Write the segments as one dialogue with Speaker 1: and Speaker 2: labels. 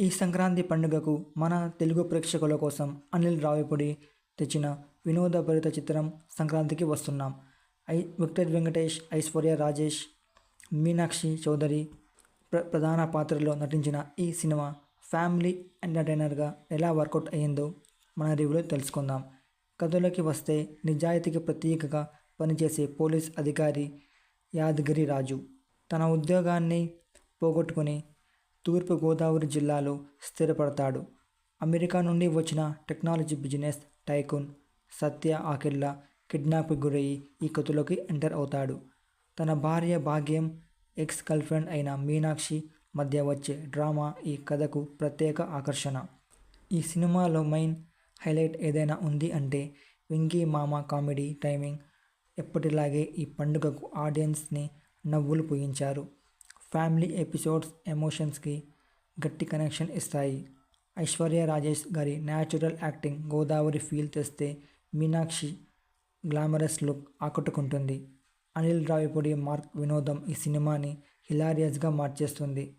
Speaker 1: ఈ సంక్రాంతి పండుగకు మన తెలుగు ప్రేక్షకుల కోసం అనిల్ రావిపూడి తెచ్చిన వినోదభరిత చిత్రం సంక్రాంతికి వస్తున్నాం. ఐ విక్టర్ వెంకటేష్ ఐశ్వర్య రాజేష్ మీనాక్షి చౌదరి ప్ర ప్రధాన పాత్రలో నటించిన ఈ సినిమా ఫ్యామిలీ ఎంటర్టైనర్గా ఎలా వర్కౌట్ అయ్యిందో మన రివ్యూలో తెలుసుకుందాం. కథలోకి వస్తే నిజాయితీకి ప్రతీకగా పనిచేసే పోలీస్ అధికారి యాదగిరి రాజు తన ఉద్యోగాన్ని పోగొట్టుకుని తూర్పుగోదావరి జిల్లాలో స్థిరపడతాడు. అమెరికా నుండి వచ్చిన technology business tycoon Satya Akirla కిడ్నాప్కి గురయ్యి ఈ కథలోకి ఎంటర్ అవుతాడు. తన భార్య భాగ్యం ఎక్స్ గర్ల్ఫ్రెండ్ అయిన మీనాక్షి మధ్య వచ్చే డ్రామా ఈ కథకు ప్రత్యేక ఆకర్షణ. ఈ సినిమాలో మెయిన్ హైలైట్ ఏదైనా ఉంది అంటే వెంకీ మామ కామెడీ టైమింగ్. ఎప్పటిలాగే ఈ పండుగకు ఆడియన్స్ని నవ్వులు పూయించారు. ఫ్యామిలీ ఎపిసోడ్స్ ఎమోషన్స్కి గట్టి కనెక్షన్ ఇస్తాయి. ఐశ్వర్య రాజేష్ గారి న్యాచురల్ యాక్టింగ్ గోదావరి ఫీల్ తెస్తే మీనాక్షి గ్లామరస్ లుక్ ఆకట్టుకుంటుంది. అనిల్ రావిపూడి మార్క్ వినోదం ఈ సినిమాని హిలారియస్గా మార్చేస్తుంది.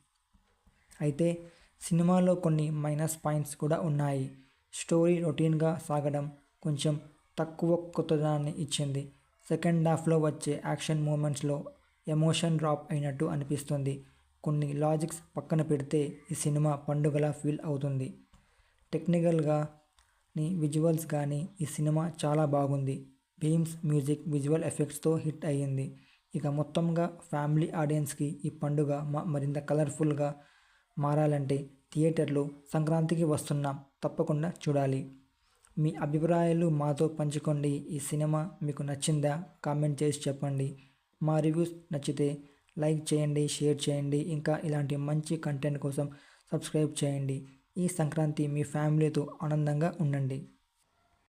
Speaker 1: అయితే సినిమాలో కొన్ని మైనస్ పాయింట్స్ కూడా ఉన్నాయి. స్టోరీ రొటీన్గా సాగడం కొంచెం తక్కువ కొత్తదనాన్ని ఇచ్చింది. సెకండ్ హాఫ్లో వచ్చే యాక్షన్ మూమెంట్స్లో ఎమోషన్ డ్రాప్ అయినట్టు అనిపిస్తుంది. కొన్ని లాజిక్స్ పక్కన పెడితే ఈ సినిమా పండుగలా ఫీల్ అవుతుంది. టెక్నికల్గా విజువల్స్ కానీ ఈ సినిమా చాలా బాగుంది. భీమ్స్ మ్యూజిక్ విజువల్ ఎఫెక్ట్స్తో హిట్ అయ్యింది. ఇక మొత్తంగా ఫ్యామిలీ ఆడియన్స్కి ఈ పండుగ మరింత కలర్ఫుల్గా మారాలంటే థియేటర్లో సంక్రాంతికి వస్తున్నాం తప్పకుండా చూడాలి. మీ అభిప్రాయాలు మాతో పంచుకోండి. ఈ సినిమా మీకు నచ్చిందా కామెంట్ చేసి చెప్పండి. మా రివ్యూస్ నచ్చితే లైక్ చేయండి షేర్ చేయండి ఇంకా ఇలాంటి మంచి కంటెంట్ కోసం సబ్స్క్రైబ్ చేయండి. ఈ సంక్రాంతి మీ ఫ్యామిలీతో ఆనందంగా ఉండండి.